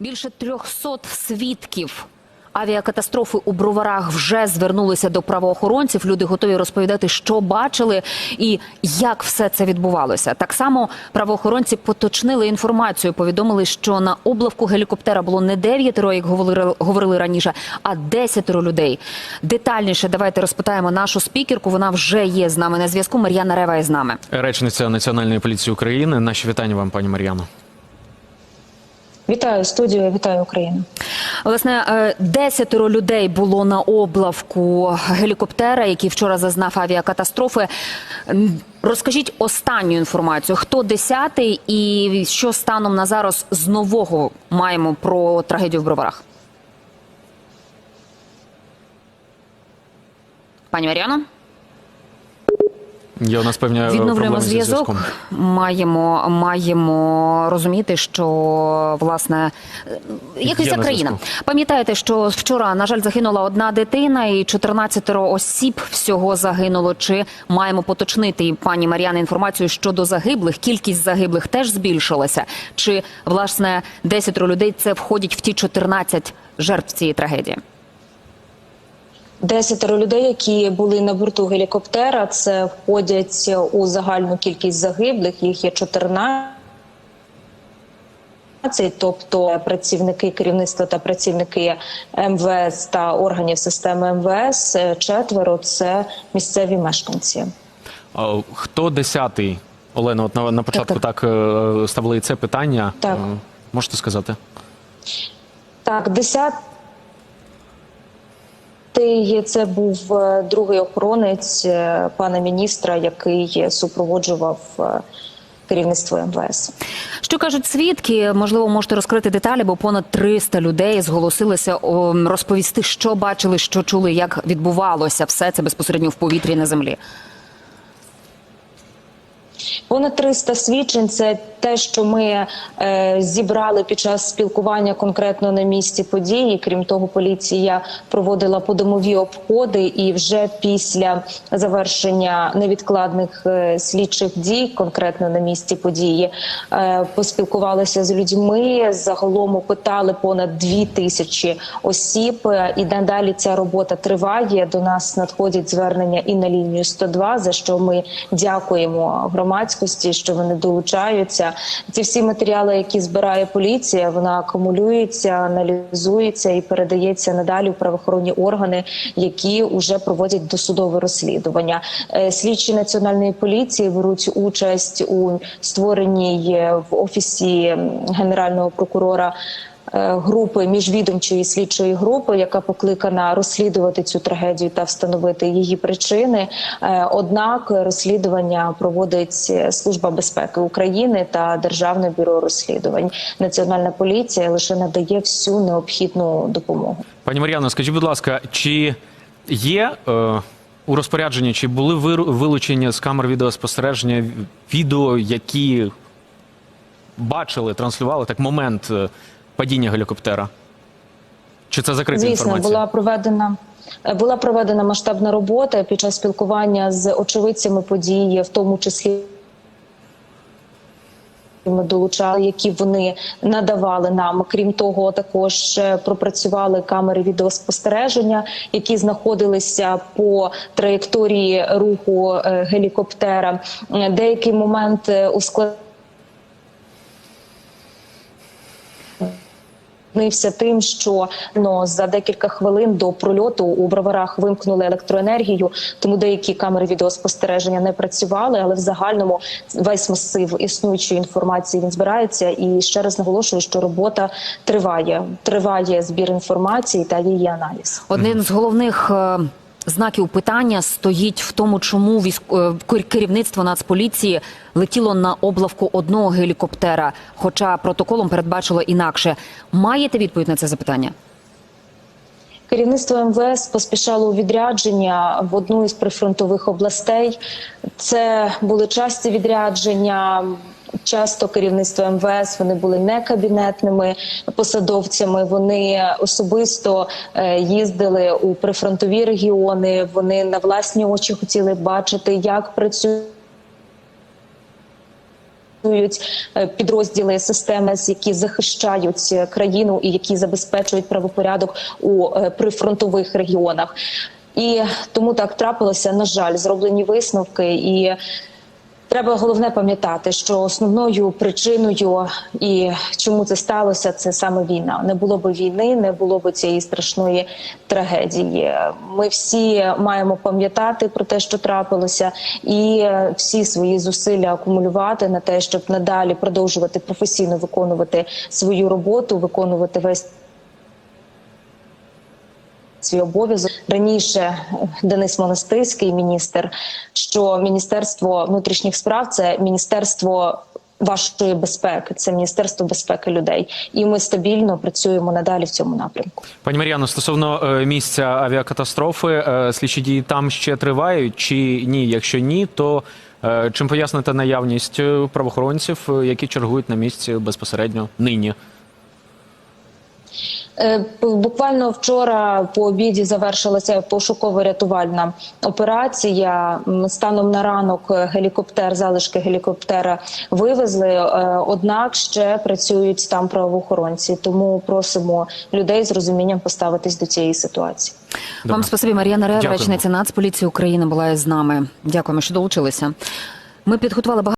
Більше 300 свідків авіакатастрофи у броварах вже звернулися до правоохоронців. Люди готові розповідати, що бачили і як все це відбувалося. Так само правоохоронці поточнили інформацію. Повідомили, що на облавку гелікоптера було не дев'ятеро, як говорили, говорили раніше, а десятеро людей. Детальніше давайте розпитаємо нашу спікерку. Вона вже є з нами на зв'язку. Мар'яна Рева є з нами. Речниця Національної поліції України. Наші вітання вам, пані Мар'яно. Вітаю студію, вітаю Україну. Власне, е, десятеро людей було на облавку гелікоптера, який вчора зазнав авіакатастрофи. Розкажіть останню інформацію. Хто десятий і що станом на зараз з нового маємо про трагедію в броварах? Пані Мар'яно? Є у нас певні е, Відновлюємо зв'язок. Маємо, маємо розуміти, що власне е, якась ця країна. Пам'ятаєте, що вчора, на жаль, загинула одна дитина, і 14 осіб всього загинуло. Чи маємо поточнити пані Мар'яна інформацію щодо загиблих? Кількість загиблих теж збільшилася. Чи власне 10 людей це входять в ті 14 жертв цієї трагедії? Десятеро людей, які були на борту гелікоптера, це входять у загальну кількість загиблих. Їх є 14. Тобто працівники керівництва та працівники МВС та органів системи МВС четверо це місцеві мешканці. Хто десятий? Олена, от на, на початку Так, так, е, ставили це питання. Так. Е, Можете сказати? Так, десятий це був е, другий охоронець е, пана міністра, який супроводжував е, керівництво МВС. Що кажуть свідки? Можливо, можете розкрити деталі, бо понад 300 людей зголосилися розповісти, що бачили, що чули, як відбувалося все це безпосередньо в повітрі на землі. Понад 300 свідчень це те, що ми е, зібрали під час спілкування конкретно на місці події. Крім того, поліція проводила подомові обходи, і вже після завершення невідкладних е, слідчих дій, конкретно на місці події, е, поспілкувалися з людьми. Загалом опитали понад дві тисячі осіб. е, І надалі ця робота триває. До нас надходять звернення і на лінію 102, за що ми дякуємо громадськості, що вони долучаються. Ці всі матеріали, які збирає поліція, вона акумулюється, аналізується і передається надалі в правоохоронні органи, які вже проводять досудове розслідування. Е, Слідчі національної поліції беруть участь у створеній е, в офісі генерального прокурора групи міжвідомчої слідчої групи, яка покликана розслідувати цю трагедію та встановити її причини. Е, Однак розслідування проводить Служба безпеки України та Державне бюро розслідувань. Національна поліція лише надає всю необхідну допомогу. Пані Мар'яно, скажіть, будь ласка, чи є е, у розпорядженні, чи були вилучені з камер відеоспостереження відео, які бачили, транслювали так момент е, падіння гелікоптера? Чи це закрита Звісно, інформація? була проведена. е, Була проведена масштабна робота під час спілкування з очевидцями події, в тому числі ми долучали, які вони надавали нам. Крім того, також е, пропрацювали камери відеоспостереження, які знаходилися по траєкторії руху е, гелікоптера. Деякий момент е, ускладнився тим, що ну, за декілька хвилин до прольоту у броварах вимкнули електроенергію, тому деякі камери відеоспостереження не працювали. Але в загальному весь масив існуючої інформації він збирається. І ще раз наголошую, що робота триває. Триває збір інформації та її аналіз. Один з головних е, знаків питання стоїть в тому, чому військ... е, керівництво Нацполіції летіло на облавку одного гелікоптера, хоча протоколом передбачило інакше. Маєте відповідь на це запитання? Керівництво МВС поспішало у відрядження в одну із прифронтових областей. Це були часті відрядження. Часто керівництво МВС вони були не кабінетними посадовцями. Вони особисто е, їздили у прифронтові регіони. Вони на власні очі хотіли бачити, як працює. Працюють е, підрозділи системи, які захищають країну і які забезпечують правопорядок у е, прифронтових регіонах. І тому так трапилося. На жаль, зроблені висновки і. Треба головне пам'ятати, що основною причиною і чому це сталося, це саме війна. Не було б війни, не було б цієї страшної трагедії. Ми всі маємо пам'ятати про те, що трапилося, і всі свої зусилля акумулювати на те, щоб надалі продовжувати професійно виконувати свою роботу, виконувати весь свій обов'язок раніше Денис Монастирський, міністр, що міністерство внутрішніх справ це міністерство вашої безпеки, це міністерство безпеки людей, і ми стабільно працюємо надалі в цьому напрямку. Пані Мар'яно, стосовно е, місця авіакатастрофи, е, слідчі дії там ще тривають чи ні? Якщо ні, то е, чим пояснити наявність е, правоохоронців, е, які чергують на місці безпосередньо нині? Е, Буквально вчора по обіді завершилася пошуково-рятувальна операція. Станом на ранок е, гелікоптер, залишки гелікоптера вивезли. е, Однак ще працюють там правоохоронці. Тому просимо людей з розумінням поставитись до цієї ситуації. Добре. Вам спасибі, Мар'яна Рева, речниця Нацполіції України була з нами. Дякуємо, що долучилися. Ми підготували багато.